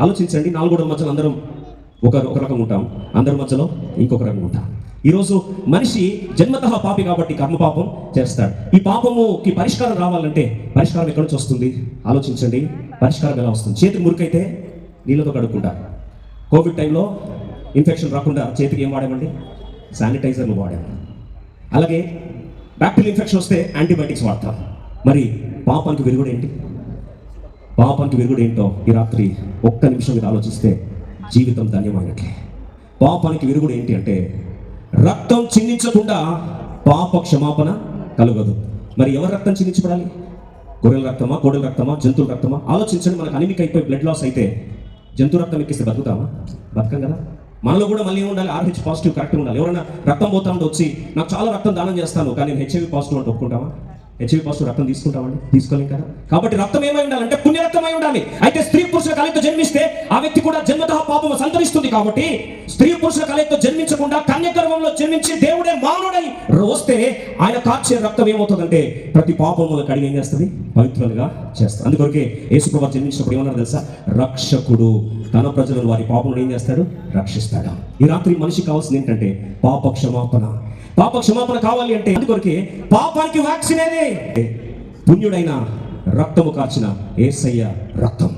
ఆలోచించండి నాలుగోడ మధ్యలో అందరం ఒక ఒక రకం ఉంటాం. అందరి మధ్యలో ఇంకొక రకం ఉంటాం. ఈరోజు మనిషి జన్మత పాపి కాబట్టి కర్మ పాపం చేస్తాడు. ఈ పాపముకి పరిష్కారం రావాలంటే పరిష్కారం ఎక్కడి నుంచి వస్తుంది? ఆలోచించండి పరిష్కారం ఎలా వస్తుంది? చేతికి మురికైతే నీళ్ళతో కడుక్కుంటా. కోవిడ్ టైంలో ఇన్ఫెక్షన్ రాకుండా చేతికి ఏం వాడామండి? శానిటైజర్లు వాడాము అలాగే బ్యాక్టీరియల్ ఇన్ఫెక్షన్ వస్తే యాంటీబయాటిక్స్ వాడతాం. మరి పాపానికి వెలుగుడు ఏంటి? పాపానికి విరుగుడు ఏంటో ఈ రాత్రి ఒక్క నిమిషం మీద ఆలోచిస్తే జీవితం ధన్యమైనట్లే. పాపానికి విరుగుడు ఏంటి అంటే రక్తం చిందించకుండా పాప క్షమాపణ కలగదు. మరి ఎవరి రక్తం చిందించబడాలి? గొర్రెల రక్తమా కోడెల రక్తమా జంతువుల రక్తమా? ఆలోచించండి మనకు అనిమిక్ అయిపోయి బ్లడ్ లాస్ అయితే జంతు రక్తం ఎక్కిస్తే బతుకుతామా? బతకం కదా. మనలో కూడా మళ్ళీ ఉండాలి ఆర్హెచ్ పాజిటివ్ కరెక్ట్ ఉండాలి. ఎవరైనా రక్తం పోతా ఉంటే వచ్చి నాకు చాలా రక్తం దానం చేస్తాను కానీ నేను హెచ్ఐవి పాజిటివ్ అంటే ఒప్పుకుంటామా? హెచ్ఐవి పాజిటివ్ రక్తం తీసుకుంటామండి? తీసుకోలేం కదా? కాబట్టి రక్తం ఏమై ఉండాలంటే పుణ్య రక్తమై ఉండాలి. అయితే స్త్రీ పురుషుల కలయితో జన్మిస్తే ఆ వ్యక్తి కూడా జన్మత పాపము సంతరిస్తుంది కాబట్టి స్త్రీ పురుషుల కలయితో జన్మించకుండా కన్యగర్భంలో జన్మించి దేవుడే వస్తే ఆయన కార్చే రక్తం ఏమవుతుందంటే ప్రతి పాపములకు కడిగి ఏం చేస్తుంది? పవిత్రులుగా చేస్తుంది. అందుకొరకే యేసుప్రభు జన్మించినప్పుడు ఏమన్నారు తెలుసా? రక్షకుడు. తన ప్రజలను వారి పాపములు ఏం చేస్తాడు? రక్షిస్తాడు. ఈ రాత్రి మనిషికి కావాల్సింది ఏంటంటే పాప క్షమాపణ పాప క్షమాపణ కావాలి అంటే అందుకొరకే పాపానికి వ్యాక్సిన్ ఏదే? పుణ్యుడైన రక్తము కార్చిన ఏసయ్య రక్తం.